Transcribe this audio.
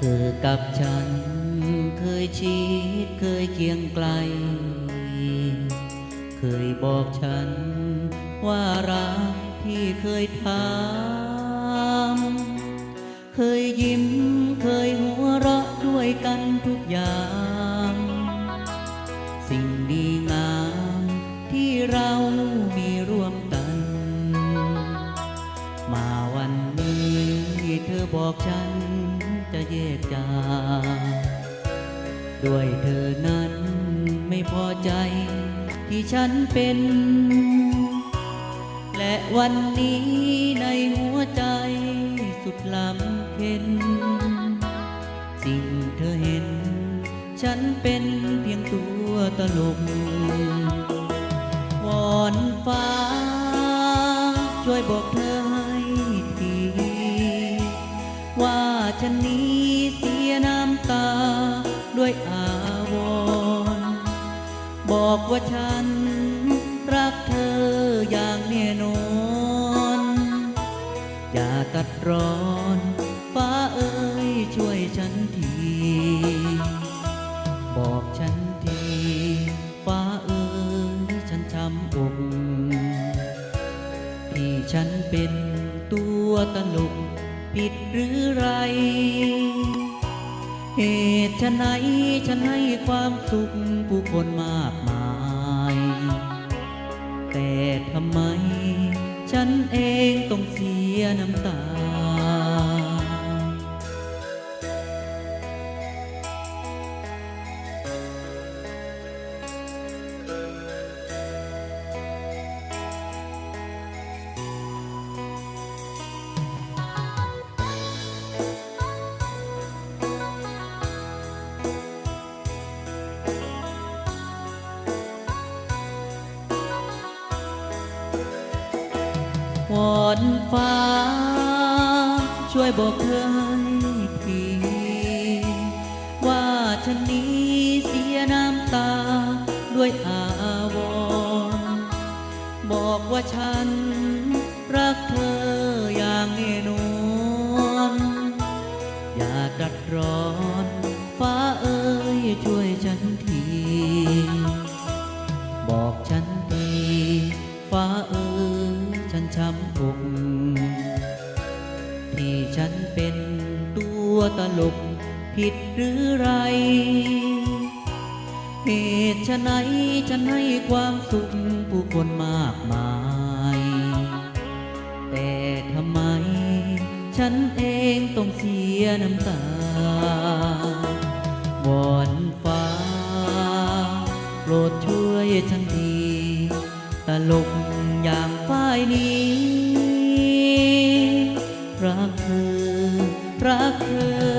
เธอกับฉันเคยชิดเคยเคียงไกล เคยบอกฉันว่ารักที่เคยทำเคยยิ้มเคยหัวเราะด้วยกันทุกอย่าง สิ่งดีงามที่เรามีร่วมกัน มาวันนี้เธอบอกฉัน จะแยกจากด้วยเธอนั้นไม่พอใจที่ฉันเป็น และวันนี้ในหัวใจสุดลำเค็น สิ่งเธอเห็น ฉันเป็นเพียงตัวตลกวอนฟ้า ช่วยบอกเธ ว่าฉันนี้เสียน้ำตาด้วยอาวรบอกว่าฉันรักเธออย่างแน่นอนอย่าตัดร้อนฟ้าเอ้ยช่วยฉันที บอกฉันทีฟ้าเอ้ยฉันช้ำอกที่ฉันเป็นตัวตลก ผิดหรือไร เหตุฉะไหนฉันให้ความสุขผู้คนมากมาย แต่ทำไม ฉันเองต้องเสียน้ำตา อนฟ้า ช่วยบอกเธอให้ทีว่าฉันนี้เสียน้ำตาด้วยอาวรณ์บอกว่าฉันรักเธออย่างแน่นอนอย่าดัดร้อน ฟ้าเอ้ยช่วยฉันที ฉันช้ำอกที่ฉันเป็นตัวตลกผิดหรือไรเหตุฉะไหนฉันให้ความสุขผู้คนมากมาย แต่ทำไม ฉันเองต้องเสียน้ำตาวอนฟ้า โปรดช่วยฉันทีตลกายนี้ รักเธอ รักเธอ